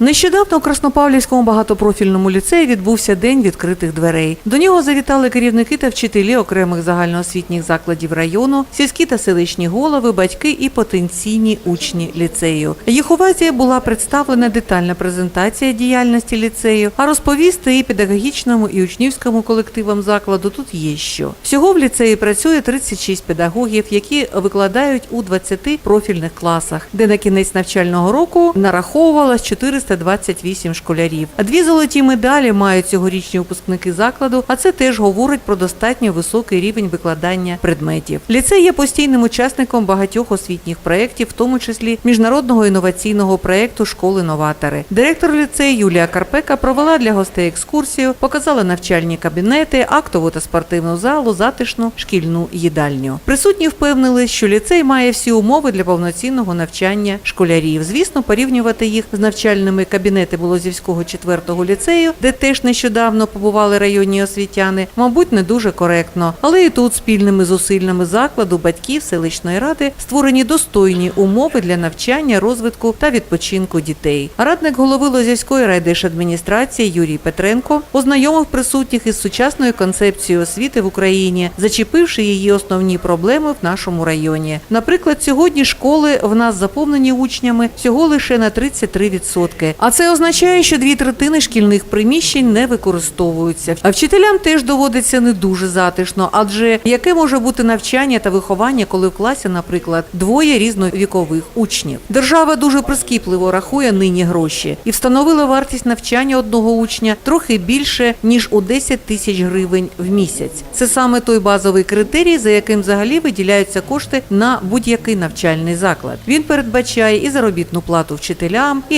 Нещодавно у Краснопавлівському багатопрофільному ліцеї відбувся день відкритих дверей. До нього завітали керівники та вчителі окремих загальноосвітніх закладів району, сільські та селищні голови, батьки і потенційні учні ліцею. Їх увазі була представлена детальна презентація діяльності ліцею, а розповісти і педагогічному і учнівському колективам закладу тут є що. Всього в ліцеї працює 36 педагогів, які викладають у 20 профільних класах, де на кінець навчального року нараховувалось 428 школярів. Дві золоті медалі мають цьогорічні випускники закладу, а це теж говорить про достатньо високий рівень викладання предметів. Ліцей є постійним учасником багатьох освітніх проєктів, в тому числі міжнародного інноваційного проєкту Школи новатори. Директор ліцею Юлія Карпека провела для гостей екскурсію, показала навчальні кабінети, актову та спортивну залу, затишну шкільну їдальню. Присутні впевнили, що ліцей має всі умови для повноцінного навчання школярів. Звісно, порівнювати їх з навчальними кабінетами Лозівського 4-го ліцею, де теж нещодавно побували районні освітяни, мабуть, не дуже коректно. Але і тут спільними зусиллями закладу, батьків, селищної ради створені достойні умови для навчання, розвитку та відпочинку дітей. Радник голови Лозівської райдержадміністрації Юрій Петренко ознайомив присутніх із сучасною концепцією освіти в Україні, зачепивши її основні проблеми в нашому районі. Наприклад, сьогодні школи в нас заповнені учнями всього лише на 33%. А це означає, що дві третини шкільних приміщень не використовуються. А вчителям теж доводиться не дуже затишно, адже яке може бути навчання та виховання, коли в класі, наприклад, двоє різновікових учнів. Держава дуже прискіпливо рахує нині гроші і встановила вартість навчання одного учня трохи більше ніж у 10 тисяч гривень в місяць. Це саме той базовий критерій, за яким взагалі виділяються кошти на будь-який навчальний заклад. Він передбачає і заробітну плату вчителям, і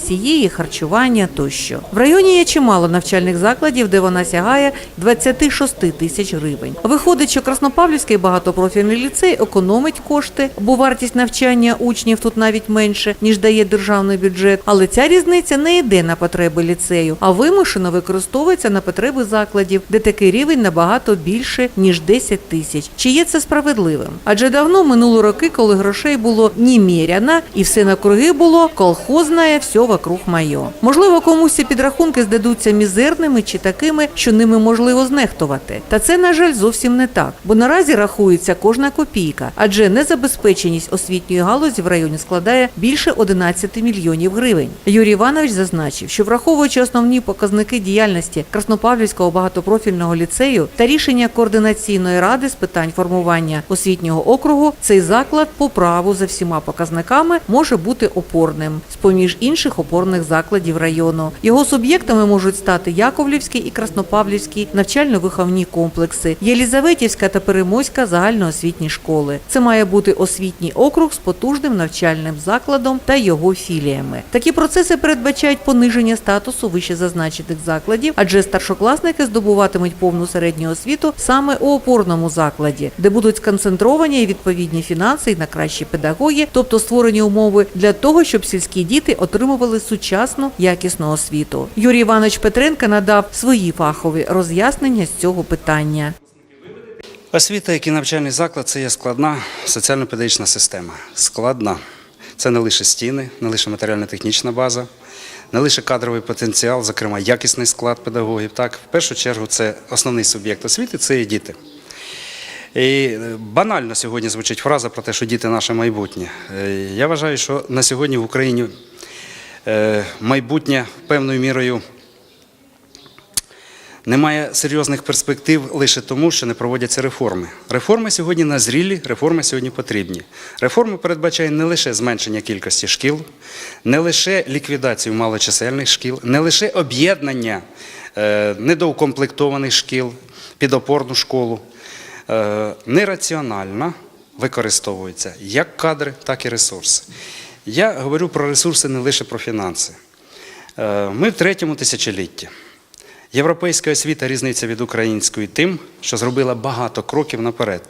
енергоносії, і харчування тощо. В районі є чимало навчальних закладів, де вона сягає 26 тисяч гривень. Виходить, що Краснопавлівський багатопрофільний ліцей економить кошти, бо вартість навчання учнів тут навіть менше ніж дає державний бюджет. Але ця різниця не йде на потреби ліцею, а вимушено використовується на потреби закладів, де такий рівень набагато більше ніж 10 тисяч. Чи є це справедливим? Адже давно минуло роки, коли грошей було неміряно, і все навкруги було колхозне, все вокруг майо. Можливо, комусь ці підрахунки здадуться мізерними чи такими, що ними можливо знехтувати. Та це, на жаль, зовсім не так, бо наразі рахується кожна копійка, адже незабезпеченість освітньої галузі в районі складає більше 11 мільйонів гривень. Юрій Іванович зазначив, що враховуючи основні показники діяльності Краснопавлівського багатопрофільного ліцею та рішення координаційної ради з питань формування освітнього округу, цей заклад по праву за всіма показниками може бути опорним з поміж інших опорних закладів району. Його суб'єктами можуть стати Яковлівський і Краснопавлівський навчально-виховні комплекси, Єлізаветівська та Перемоська загальноосвітні школи. Це має бути освітній округ з потужним навчальним закладом та його філіями. Такі процеси передбачають пониження статусу вищезазначених закладів, адже старшокласники здобуватимуть повну середню освіту саме у опорному закладі, де будуть сконцентровані і відповідні фінанси і на кращі педагоги, тобто створені умови для того, щоб сільські діти отримували сучасну якісну освіту. Юрій Іванович Петренко надав свої фахові роз'яснення з цього питання. Освіта, як і навчальний заклад, це є складна соціально-педагогічна система. Складна. Це не лише стіни, не лише матеріально-технічна база, не лише кадровий потенціал, зокрема якісний склад педагогів. Так, в першу чергу, це основний суб'єкт освіти це і діти. І е, банально сьогодні звучить фраза про те, що діти наше майбутнє. Е, Я вважаю, що на сьогодні в Україні майбутнє певною мірою немає серйозних перспектив лише тому, що не проводяться реформи. Реформи сьогодні назрілі, реформи сьогодні потрібні. Реформи передбачають не лише зменшення кількості шкіл, не лише ліквідацію малочисельних шкіл, не лише об'єднання е, недоукомплектованих шкіл під опорну школу. Е, нераціонально використовуються як кадри, так і ресурси. Я говорю про ресурси не лише про фінанси. Е, Ми в третьому тисячолітті. Європейська освіта різниця від української тим, що зробила багато кроків наперед.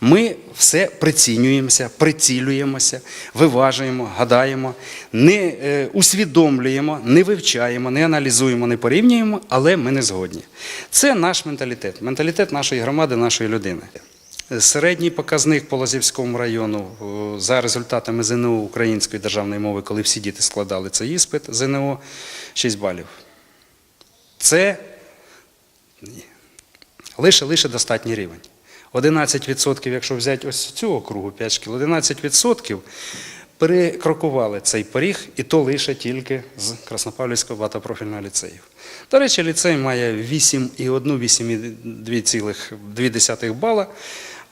Ми все прицінюємося, прицілюємося, виважуємо, гадаємо, не е, усвідомлюємо, не вивчаємо, не аналізуємо, не порівнюємо, але ми не згодні. Це наш менталітет, менталітет нашої громади, нашої людини. Середній показник по Лозівському району е, за результатами ЗНО української державної мови, коли всі діти складали цей іспит ЗНО, 6 балів. Це лише, лише достатній рівень. 11%, якщо взяти ось цю округу 5 шкіл, 11% перекрокували цей поріг, і то лише тільки з Краснопавлівського багатопрофільного ліцею. До речі, ліцей має 8,1-8,2 бала.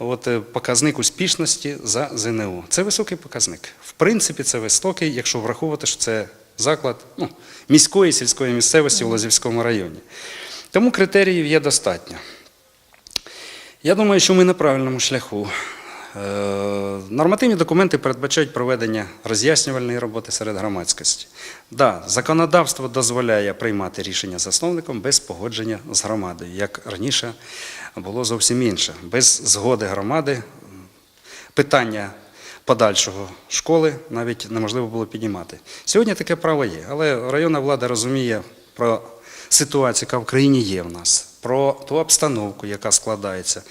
От е, показник успішності за ЗНО. Це високий показник. В принципі, це високий, якщо враховувати, що це заклад ну, міської сільської місцевості в Лозівському районі. Тому критеріїв є достатньо. Я думаю, що ми на правильному шляху. Е, Нормативні документи передбачають проведення роз'яснювальної роботи серед громадськості. Да, законодавство дозволяє приймати рішення засновником без погодження з громадою, як раніше було зовсім інше. Без згоди громади питання подальшого школи навіть неможливо було піднімати. Сьогодні таке право є, але районна влада розуміє про ситуацію, яка в країні є в нас, про ту обстановку, яка складається.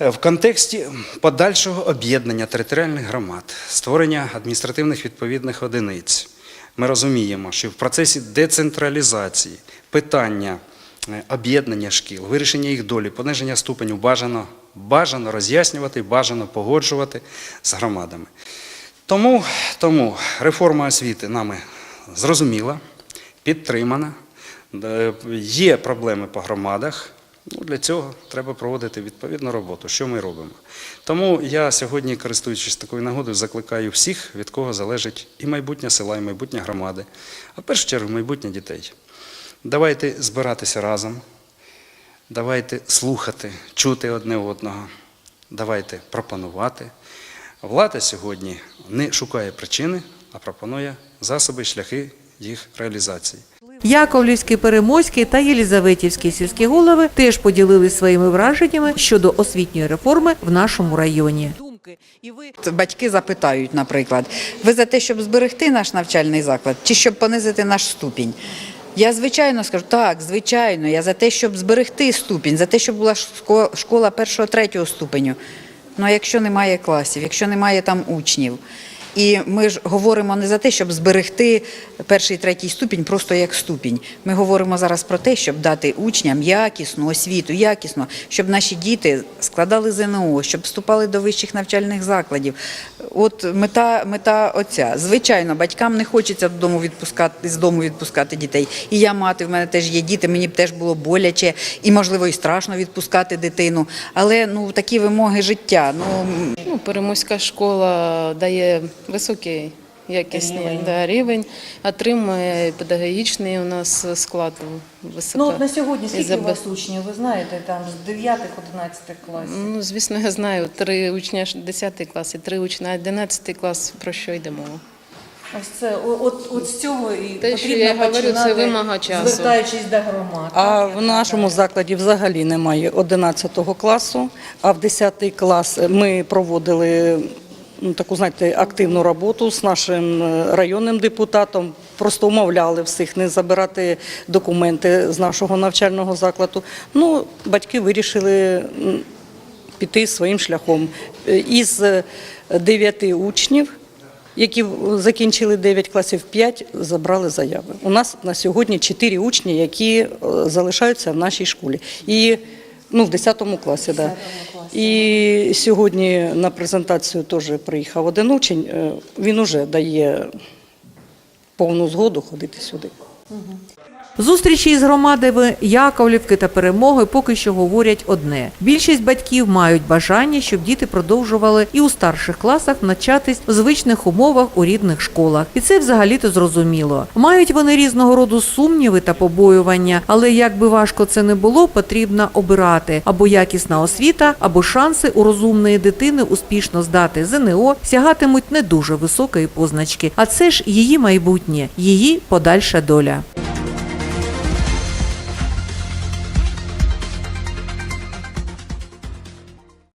Е, В контексті подальшого об'єднання територіальних громад, створення адміністративних відповідних одиниць, ми розуміємо, що в процесі децентралізації питання об'єднання шкіл, вирішення їх долі, пониження ступеню бажано, бажано роз'яснювати, бажано погоджувати з громадами. Тому, тому реформа освіти нами зрозуміла, підтримана. Е, Є проблеми по громадах. Ну, для цього треба проводити відповідну роботу, що ми робимо. Тому я сьогодні, користуючись такою нагодою, закликаю всіх, від кого залежить і майбутнє села, і майбутнє громади, а в першу чергу майбутнє дітей. Давайте збиратися разом, давайте слухати, чути одне одного, давайте пропонувати. Влада сьогодні не шукає причини, а пропонує засоби, шляхи їх реалізації. Яковлівський, Переможський та Єлізаветівський сільські голови теж поділились своїми враженнями щодо освітньої реформи в нашому районі. думки. І ви батьки запитають, наприклад, ви за те, щоб зберегти наш навчальний заклад, чи щоб понизити наш ступінь? Я звичайно скажу, так, звичайно, я за те, щоб зберегти ступінь, за те, щоб була школа першого, третього ступеню. Ну а якщо немає класів, якщо немає там учнів. І ми ж говоримо не за те, щоб зберегти перший третій ступінь просто як ступінь. Ми говоримо зараз про те, щоб дати учням якісну освіту, якісно, щоб наші діти складали ЗНО, щоб вступали до вищих навчальних закладів. От мета, мета оця. Звичайно, батькам не хочеться додому відпускати з дому відпускати дітей. І я мати, в мене теж є діти, мені б теж було боляче і можливо і страшно відпускати дитину. Але ну такі вимоги життя. Ну Ну, Перемоська школа дає високий якісний да, рівень, отримує педагогічний у нас склад високо. Ну от на сьогодні скільки у вас учнів, ви знаєте, там з 9-11 класів? Ну, звісно, я знаю, три учня 10 клас і три учня 11 клас, про що йде мова. Ось це от, от з цього і Те, що потрібно я говорю, це починати, вимога часу. звертаючись до громад. А в нашому закладі взагалі немає 11 класу, а в 10 клас ми проводили ну, таку, знаєте, активну роботу з нашим е, районним депутатом. Просто умовляли всіх не забирати документи з нашого навчального закладу. Ну, батьки вирішили піти своїм шляхом. Е, Із е, дев'яти учнів, які закінчили 9 класів, 5 забрали заяви. У нас на сьогодні 4 учні, які залишаються в нашій школі. І ну, в 10 класі, да. І сьогодні на презентацію теж приїхав один учень. е, Він уже дає повну згоду ходити сюди. Зустрічі із громадами Яковлівки та Перемоги поки що говорять одне: більшість батьків мають бажання, щоб діти продовжували і у старших класах навчатись в звичних умовах у рідних школах, і це взагалі-то зрозуміло. Мають вони різного роду сумніви та побоювання, але як би важко це не було, потрібно обирати або якісна освіта, або шанси у розумної дитини успішно здати ЗНО сягатимуть не дуже високої позначки. А це ж її майбутнє, її подальша доля.